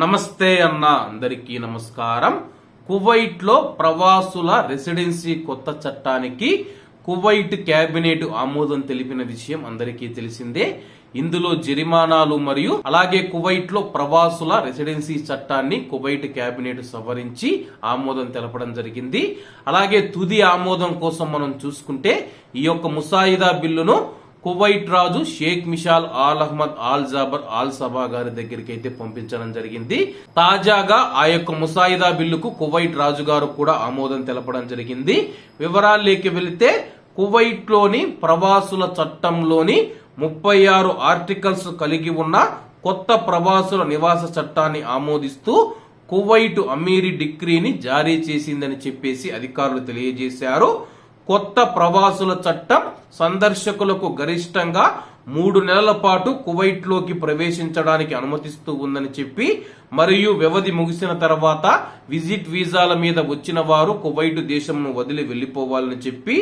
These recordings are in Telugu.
నమస్తే అన్న అందరికీ నమస్కారం. కువైట్లో ప్రవాసుల రెసిడెన్సీ కొత్త చట్టానికి కువైట్ కేబినెట్ ఆమోదం తెలిపిన విషయం అందరికీ తెలిసిందే. ఇందులో జరిమానాలు మరియు అలాగే కువైట్లో ప్రవాసుల రెసిడెన్సీ చట్టాన్ని కువైట్ కేబినెట్ సవరించి ఆమోదం తెలపడం జరిగింది. అలాగే తుది ఆమోదం కోసం మనం చూసుకుంటే ఈ యొక్క ముసాయిదా బిల్లును కువైట్ రాజు Sheikh Mishal Al Ahmad Al Jaber Al Sabah గారి దగ్గరికి అయితే పంపించడం జరిగింది. తాజాగా ఆ యొక్క ముసాయిదా బిల్లుకు కువైట్ రాజు గారు కూడా ఆమోదం తెలపడం జరిగింది. వివరాల్లోకి వెళితే కువైట్లోని ప్రవాసుల చట్టంలోని ముప్పై ఆరు ఆర్టికల్స్ కలిగి ఉన్న కొత్త ప్రవాసుల నివాస చట్టాన్ని ఆమోదిస్తూ కువైట్ అమీరీ డిగ్రీని జారీ చేసిందని చెప్పేసి అధికారులు తెలియజేశారు. కొత్త ప్రవాసుల చట్టం సందర్శకులకు గరిష్టంగా మూడు నెలల పాటు కువైట్లోకి ప్రవేశించడానికి అనుమతిస్తూ ఉందని చెప్పి మరియు వ్యవధి ముగిసిన తర్వాత విజిట్ వీసాల మీద వచ్చిన వారు కువైట్ దేశంను వదిలి వెళ్ళిపోవాలని చెప్పి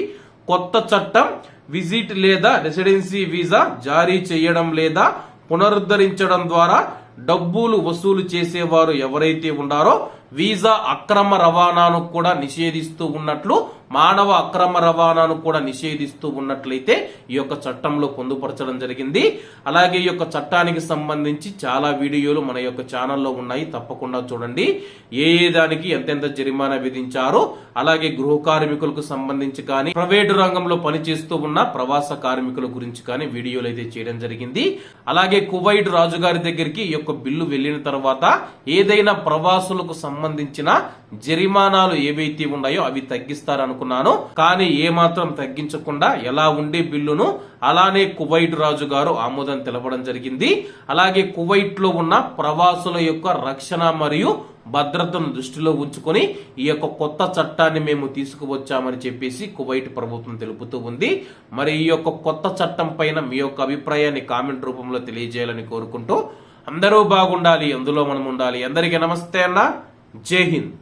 కొత్త చట్టం విజిట్ లేదా రెసిడెన్సీ వీసా జారీ చేయడం లేదా పునరుద్ధరించడం ద్వారా డబ్బులు వసూలు చేసేవారు ఎవరైతే ఉన్నారో వీసా అక్రమ రవాణాను కూడా నిషేధిస్తూ ఉన్నట్లు మానవ అక్రమ రవాణాను కూడా నిషేధిస్తూ ఉన్నట్లయితే ఈ యొక్క చట్టంలో పొందుపరచడం జరిగింది. అలాగే ఈ యొక్క చట్టానికి సంబంధించి చాలా వీడియోలు మన యొక్క ఛానల్లో ఉన్నాయి. తప్పకుండా చూడండి. ఏ ఏ దానికి ఎంతెంత జరిమానా విధించారో అలాగే గృహ కార్మికులకు సంబంధించి కానీ ప్రైవేటు రంగంలో పనిచేస్తూ ఉన్న ప్రవాస కార్మికుల గురించి కానీ వీడియోలు అయితే చేయడం జరిగింది. అలాగే కువైట్ రాజుగారి దగ్గరికి ఈ యొక్క బిల్లు వెళ్ళిన తర్వాత ఏదైనా ప్రవాసులకు సంబంధించిన జరిమానాలు ఏవైతే ఉన్నాయో అవి తగ్గిస్తారని అనుకున్నాను. కానీ ఏమాత్రం తగ్గించకుండా ఎలా ఉండే బిల్లును అలానే కువైట్ రాజు గారు ఆమోదం తెలపడం జరిగింది. అలాగే కువైట్లో ఉన్న ప్రవాసుల యొక్క రక్షణ మరియు భద్రతను దృష్టిలో ఉంచుకొని ఈ యొక్క కొత్త చట్టాన్ని మేము తీసుకువచ్చామని చెప్పేసి కువైట్ ప్రభుత్వం తెలుపుతూ ఉంది. మరి ఈ యొక్క కొత్త చట్టం పైన మీ యొక్క అభిప్రాయాన్ని కామెంట్ రూపంలో తెలియజేయాలని కోరుకుంటూ అందరూ బాగుండాలి అందులో మనం ఉండాలి. అందరికీ నమస్తే అన్న. జై హింద్.